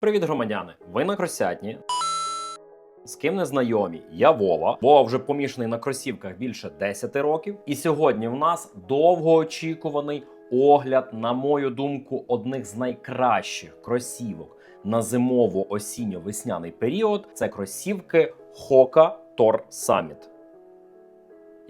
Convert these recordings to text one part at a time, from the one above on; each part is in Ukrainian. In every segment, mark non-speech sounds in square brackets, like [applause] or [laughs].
Привіт, громадяни! Ви на Кросятні. З ким не знайомі? Я Вова. Вова вже помішаний на кросівках більше 10 років. І сьогодні в нас довгоочікуваний огляд, на мою думку, одних з найкращих кросівок на зимово-осінньо-весняний період. Це кросівки Hoka Tor Summit.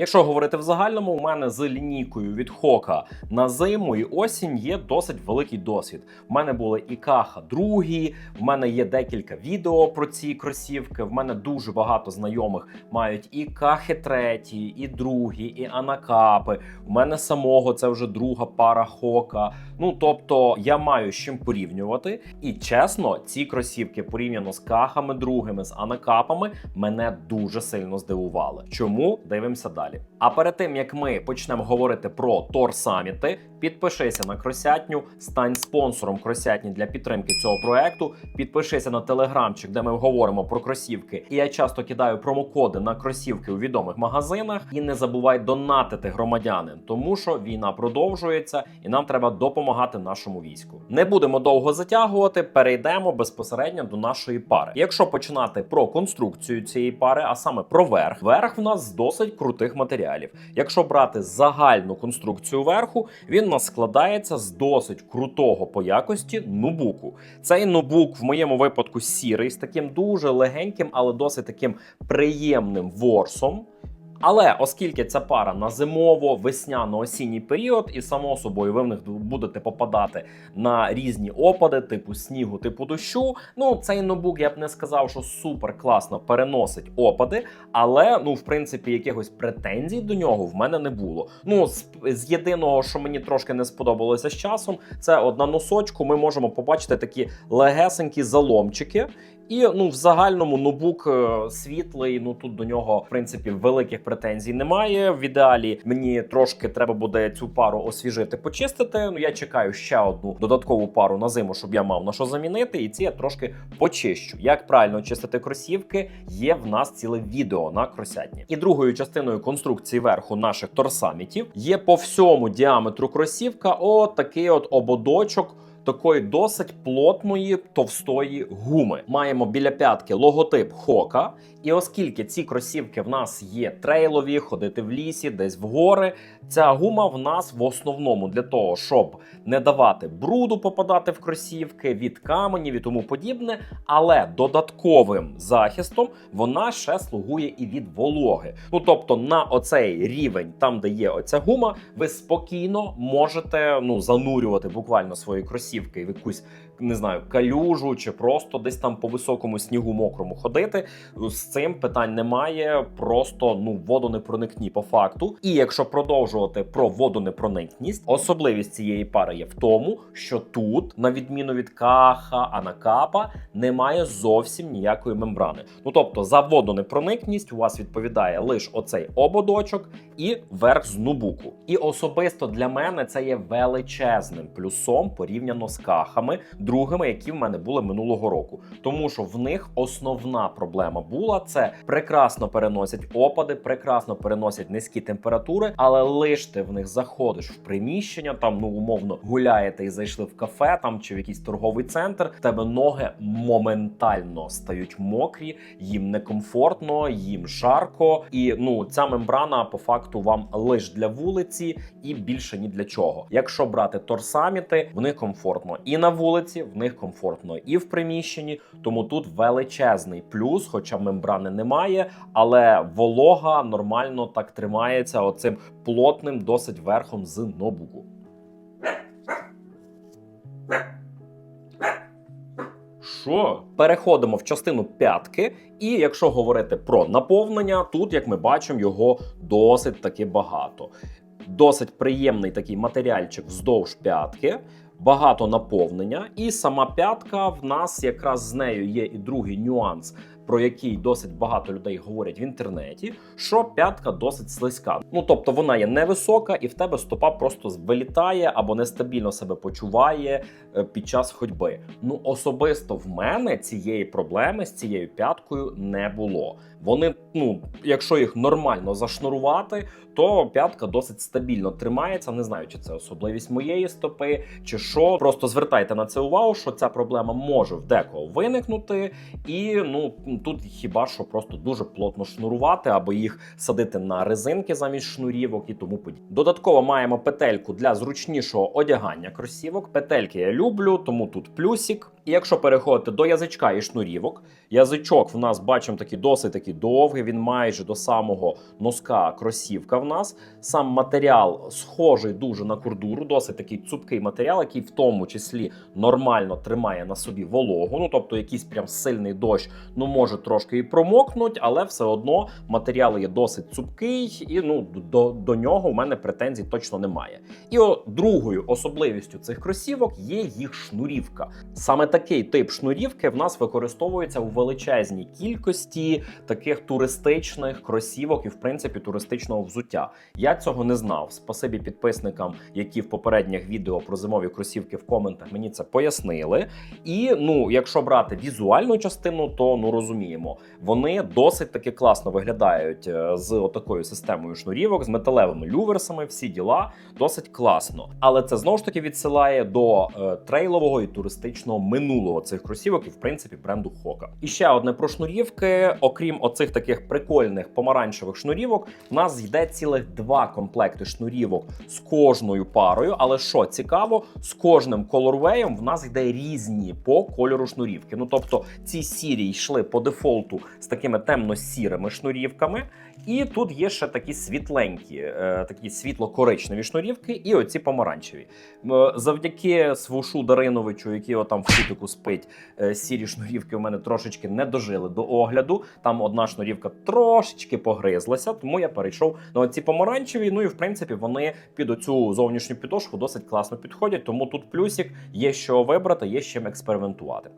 Якщо говорити в загальному, у мене з лінійкою від Хока на зиму і осінь є досить великий досвід. В мене були і каха другі, в мене є декілька відео про ці кросівки. В мене дуже багато знайомих мають і кахи треті, і другі, і анакапи. У мене самого це вже друга пара хока. Ну тобто я маю з чим порівнювати. І чесно, ці кросівки порівняно з кахами другими, з анакапами, мене дуже сильно здивували. Чому дивимося далі? А перед тим як ми почнемо говорити про Тор саміти, підпишися на кросятню, стань спонсором кросятні для підтримки цього проекту. Підпишися на телеграмчик, де ми говоримо про кросівки. І я часто кидаю промокоди на кросівки у відомих магазинах. І не забувай донатити громадянин, тому що війна продовжується, і нам треба допомагати нашому війську. Не будемо довго затягувати. Перейдемо безпосередньо до нашої пари. Якщо починати про конструкцію цієї пари, а саме про верх, верх в нас з досить крутих матеріалів. Якщо брати загальну конструкцію верху, він нас складається з досить крутого по якості нубуку. Цей нубук в моєму випадку сірий з таким дуже легеньким, але досить таким приємним ворсом. Але оскільки ця пара на зимово-весняно-осінній період, і само собою ви в них будете попадати на різні опади, типу снігу, типу дощу. Ну цей ноутбук я б не сказав, що супер класно переносить опади, але ну, в принципі, якихось претензій до нього в мене не було. Ну, з, з єдиного, що мені трошки не сподобалося з часом, це от на носочку ми можемо побачити такі легесенькі заломчики. І ну в загальному ноутбук е, світлий. Ну тут до нього в принципі великих претензій немає. В ідеалі мені трошки треба буде цю пару освіжити, почистити. Ну я чекаю ще одну додаткову пару на зиму, щоб я мав на що замінити. І ці я трошки почищу. Як правильно чистити кросівки, є в нас ціле відео на кросятні. І другою частиною конструкції верху наших торсамітів є по всьому діаметру кросівка. От такий от ободочок такої досить плотної товстої гуми. Маємо біля п'ятки логотип Хока. І оскільки ці кросівки в нас є трейлові, ходити в лісі, десь в гори, ця гума в нас в основному для того, щоб не давати бруду попадати в кросівки від каменів і тому подібне. Але додатковим захистом вона ще слугує і від вологи. Ну тобто, на оцей рівень, там де є оця гума, ви спокійно можете ну занурювати буквально свої кросівки в якусь не знаю, калюжу чи просто десь там по високому снігу мокрому ходити. З цим питань немає. Просто ну водонепроникні по факту. І якщо продовжувати про водонепроникність, особливість цієї пари є в тому, що тут, на відміну від каха, анакапа, немає зовсім ніякої мембрани. Ну тобто за водонепроникність у вас відповідає лише оцей ободочок і верх з нубуку. І особисто для мене це є величезним плюсом порівняно з кахами другими, які в мене були минулого року. Тому що в них основна проблема була це прекрасно переносять опади, прекрасно переносять низькі температури, але лиш ти в них заходиш в приміщення, там ну умовно гуляєте і зайшли в кафе там чи в якийсь торговий центр. в Тебе ноги моментально стають мокрі, їм некомфортно, їм жарко, і ну ця мембрана по факту вам лише для вулиці і більше ні для чого. Якщо брати торсаміти, в них комфортно і на вулиці, в них комфортно і в приміщенні. Тому тут величезний плюс, хоча мембрани немає, але волога нормально так тримається оцим плотним, досить верхом з нобуку. Що? Переходимо в частину п'ятки, і якщо говорити про наповнення, тут, як ми бачимо, його досить таки багато. Досить приємний такий матеріальчик вздовж п'ятки, багато наповнення, і сама п'ятка в нас якраз з нею є і другий нюанс. Про який досить багато людей говорять в інтернеті, що п'ятка досить слизька. Ну тобто вона є невисока, і в тебе стопа просто вилітає або нестабільно себе почуває е, під час ходьби. Ну особисто в мене цієї проблеми з цією п'яткою не було. Вони, ну, якщо їх нормально зашнурувати, то п'ятка досить стабільно тримається. Не знаю, чи це особливість моєї стопи, чи що. Просто звертайте на це увагу, що ця проблема може в декого виникнути, і ну тут хіба що просто дуже плотно шнурувати, або їх садити на резинки замість шнурівок і тому подібне. Додатково маємо петельку для зручнішого одягання кросівок. Петельки я люблю, тому тут плюсик. І якщо переходити до язичка і шнурівок, язичок в нас бачимо такий досить такий довгий. Він майже до самого носка кросівка в нас. Сам матеріал схожий дуже на курдуру, досить такий цупкий матеріал, який в тому числі нормально тримає на собі вологу. Ну тобто, якийсь прям сильний дощ, ну може трошки і промокнуть, але все одно матеріал є досить цупкий, і ну до, до нього у мене претензій точно немає. І о, другою особливістю цих кросівок є їх шнурівка. Саме такий тип шнурівки в нас використовується у величезній кількості таких туристичних кросівок і, в принципі, туристичного взуття. Я цього не знав. Спасибі підписникам, які в попередніх відео про зимові кросівки в коментах мені це пояснили. І ну, якщо брати візуальну частину, то ну розуміємо, вони досить таки класно виглядають е, з отакою системою шнурівок, з металевими люверсами, всі діла досить класно. Але це знову ж таки відсилає до е, трейлового і туристичного минулого цих кросівок, і в принципі бренду Хока. І ще одне про шнурівки. Окрім оцих таких прикольних помаранчевих шнурівок, у нас йде цілих два комплекти шнурівок з кожною парою. Але що цікаво, з кожним колорвеєм в нас йде різні по кольору шнурівки. Ну тобто ці сірі йшли по дефолту з такими темно-сірими шнурівками. І тут є ще такі світленькі, е, такі світло-коричневі шнурівки, і оці помаранчеві. Завдяки свушу Дариновичу, який отам в кутику спить, е, сірі шнурівки у мене трошечки не дожили до огляду. Там одна шнурівка трошечки погризлася, тому я перейшов на оці помаранчеві. Ну і в принципі вони під оцю зовнішню підошву досить класно підходять. Тому тут плюсик є що вибрати, є з чим експериментувати.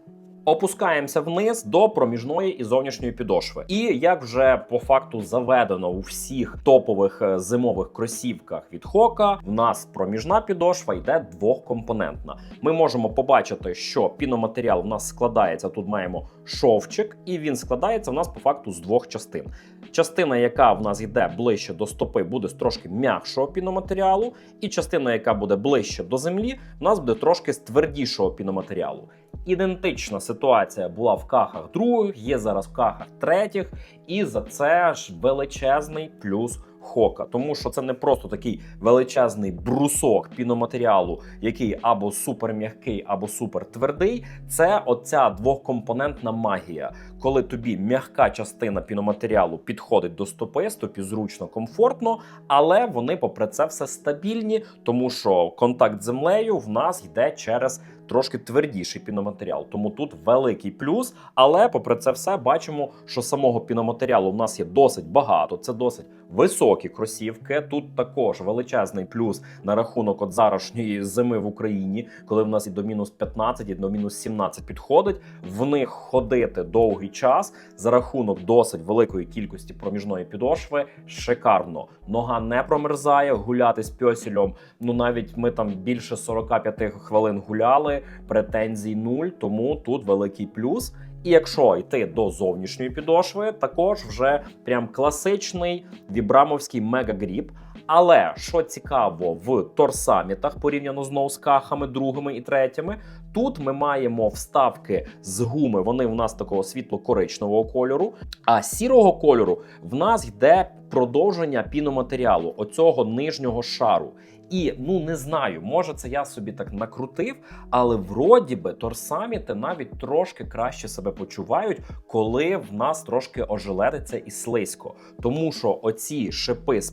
Опускаємося вниз до проміжної і зовнішньої підошви. І як вже по факту заведено у всіх топових е, зимових кросівках від Хока, в нас проміжна підошва йде двохкомпонентна. Ми можемо побачити, що піноматеріал в нас складається. Тут маємо шовчик, і він складається в нас по факту з двох частин. Частина, яка в нас йде ближче до стопи, буде з трошки м'якшого піноматеріалу, і частина, яка буде ближче до землі, в нас буде трошки з твердішого піноматеріалу. Ідентична ситуація була в кахах других, є зараз в кахах третіх, і за це ж величезний плюс. Хока, тому що це не просто такий величезний брусок піноматеріалу, який або супер м'який, або супер твердий. Це оця двохкомпонентна магія, коли тобі м'яка частина піноматеріалу підходить до стопи, стопі зручно, комфортно, але вони, попри це, все стабільні, тому що контакт з землею в нас йде через трошки твердіший піноматеріал. Тому тут великий плюс. Але, попри це все, бачимо, що самого піноматеріалу в нас є досить багато. Це досить високі кросівки. Тут також величезний плюс на рахунок от зарашньої зими в Україні, коли в нас і до мінус 15, і до мінус 17 підходить. В них ходити довгий час за рахунок досить великої кількості проміжної підошви. Шикарно. Нога не промерзає, гуляти з пьосілем. Ну навіть ми там більше 45 хвилин гуляли. Претензій нуль, тому тут великий плюс. І якщо йти до зовнішньої підошви, також вже прям класичний вібрамовський мегагріп. Але що цікаво в торсамітах порівняно з кахами другими і третіми, тут ми маємо вставки з гуми. Вони в нас такого світло-коричневого кольору. А сірого кольору в нас йде продовження піноматеріалу, оцього нижнього шару. І ну не знаю, може це я собі так накрутив, але вроді би торсаміти навіть трошки краще себе почувають, коли в нас трошки ожеледиться і слизько. Тому що оці шипи з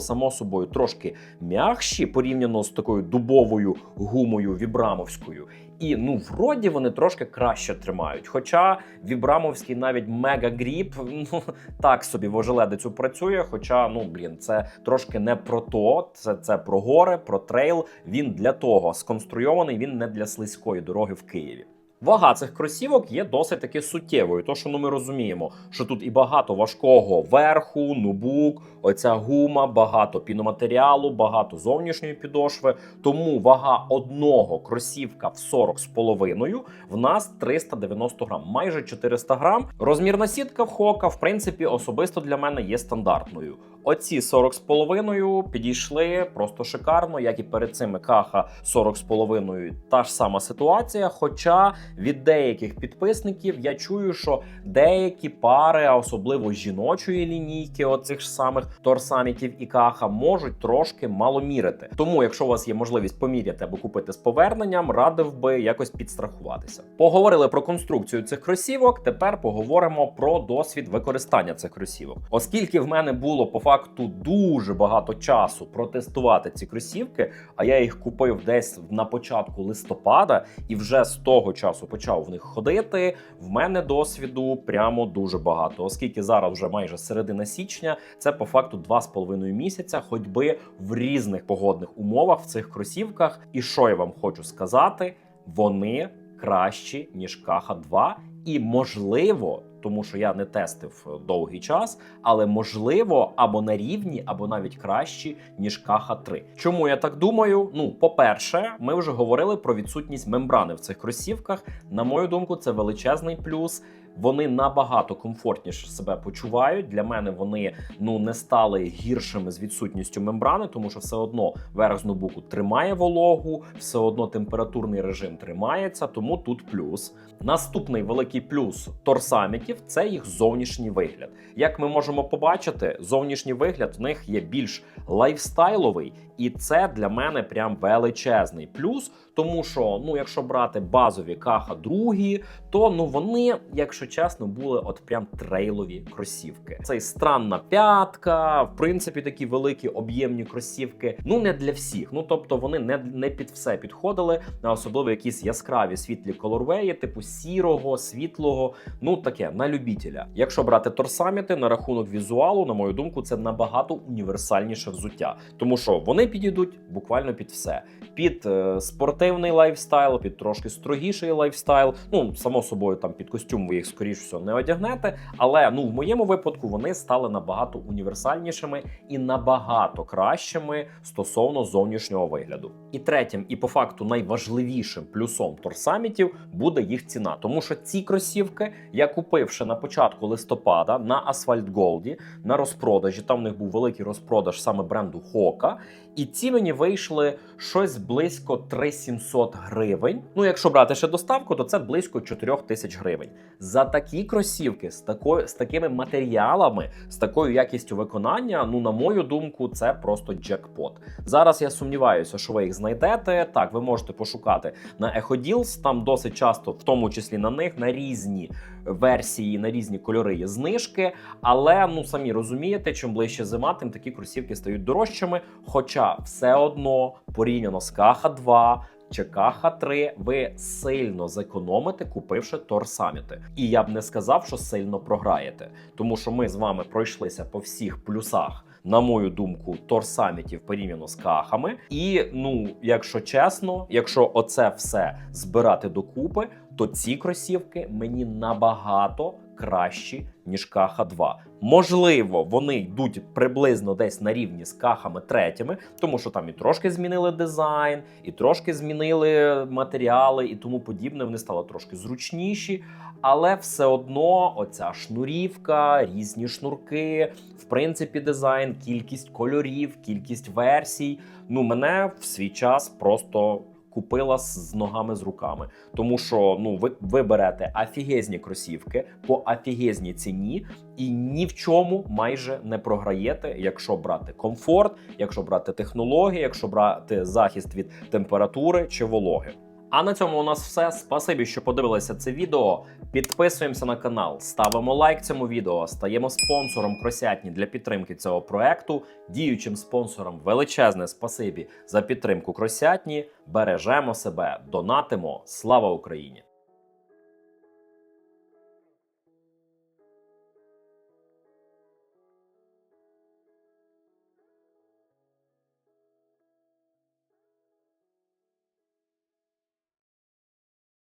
само собою, трошки м'якші порівняно з такою дубовою гумою вібрамовською. І ну, вроді вони трошки краще тримають. Хоча Вібрамовський навіть мега-гріп, [laughs] ну так собі вожеледицю працює. Хоча, ну блін, це трошки не про то. Це, це про гори, про трейл. Він для того сконструйований, він не для слизької дороги в Києві. Вага цих кросівок є досить таки суттєвою. То, що ну ми розуміємо, що тут і багато важкого верху, нубук, оця гума, багато піноматеріалу, багато зовнішньої підошви. Тому вага одного кросівка в 40 з половиною в нас 390 грам, майже 400 грам. Розмірна сітка в хока, в принципі, особисто для мене є стандартною. Оці 40 з половиною підійшли просто шикарно, як і перед цими каха 40 з половиною. Та ж сама ситуація. Хоча від деяких підписників я чую, що деякі пари, а особливо жіночої лінійки, оцих ж самих торсамітів і каха, можуть трошки маломірити. Тому, якщо у вас є можливість поміряти або купити з поверненням, радив би якось підстрахуватися. Поговорили про конструкцію цих кросівок. Тепер поговоримо про досвід використання цих кросівок. Оскільки в мене було по факту дуже багато часу протестувати ці кросівки, а я їх купив десь на початку листопада, і вже з того часу почав в них ходити. В мене досвіду прямо дуже багато, оскільки зараз вже майже середина січня, це по факту 2,5 місяця ходьби в різних погодних умовах в цих кросівках. І що я вам хочу сказати, вони кращі ніж Каха 2, і можливо. Тому що я не тестив е, довгий час, але можливо або на рівні, або навіть кращі ніж Каха 3. Чому я так думаю? Ну, по-перше, ми вже говорили про відсутність мембрани в цих кросівках. На мою думку, це величезний плюс. Вони набагато комфортніше себе почувають. Для мене вони ну не стали гіршими з відсутністю мембрани, тому що все одно верх ноутбуку тримає вологу, все одно температурний режим тримається, тому тут плюс. Наступний великий плюс торсамітів це їх зовнішній вигляд. Як ми можемо побачити, зовнішній вигляд в них є більш лайфстайловий, і це для мене прям величезний плюс. Тому що, ну, якщо брати базові каха другі, то ну вони, якщо чесно, були от прям трейлові кросівки. Це і странна п'ятка, в принципі, такі великі об'ємні кросівки. Ну не для всіх. Ну тобто вони не, не під все підходили, особливо якісь яскраві світлі колорвеї, типу сірого, світлого. Ну таке на любітеля. Якщо брати торсаміти на рахунок візуалу, на мою думку, це набагато універсальніше взуття, тому що вони підійдуть буквально під все. Під е, спортивний лайфстайл, під трошки строгіший лайфстайл. Ну, само собою, там під костюм ви їх скоріш всього не одягнете. Але ну в моєму випадку вони стали набагато універсальнішими і набагато кращими стосовно зовнішнього вигляду. І третім, і по факту найважливішим плюсом торсамітів буде їх ціна, тому що ці кросівки я купив ще на початку листопада на Asphalt Gold на розпродажі. Там в них був великий розпродаж саме бренду Хока. І ці мені вийшли щось близько 3700 гривень. Ну, якщо брати ще доставку, то це близько 4 тисяч гривень. За такі кросівки з такою з такими матеріалами, з такою якістю виконання, ну на мою думку, це просто джекпот. Зараз я сумніваюся, що ви їх знайдете. Так, ви можете пошукати на EchoDeals, Там досить часто, в тому числі на них, на різні версії, на різні кольори є знижки. Але ну самі розумієте, чим ближче зима, тим такі кросівки стають дорожчими. Хоча все одно порівняно з Каха 2 чи Каха 3 ви сильно зекономите, купивши торсаміти. І я б не сказав, що сильно програєте, тому що ми з вами пройшлися по всіх плюсах. На мою думку, торсамітів порівняно з кахами. І ну, якщо чесно, якщо оце все збирати докупи, то ці кросівки мені набагато кращі, ніж Каха 2. Можливо, вони йдуть приблизно десь на рівні з кахами третіми, тому що там і трошки змінили дизайн, і трошки змінили матеріали і тому подібне. Вони стали трошки зручніші, але все одно оця шнурівка, різні шнурки, в принципі, дизайн, кількість кольорів, кількість версій. Ну, мене в свій час просто купила з ногами з руками. Тому що ну ви, ви берете афігезні кросівки по афігезній ціні, і ні в чому майже не програєте, якщо брати комфорт, якщо брати технології, якщо брати захист від температури чи вологи. А на цьому у нас все. Спасибі, що подивилися це відео. Підписуємося на канал, ставимо лайк цьому відео, стаємо спонсором кросятні для підтримки цього проекту. Діючим спонсором величезне спасибі за підтримку кросятні. Бережемо себе, донатимо. Слава Україні!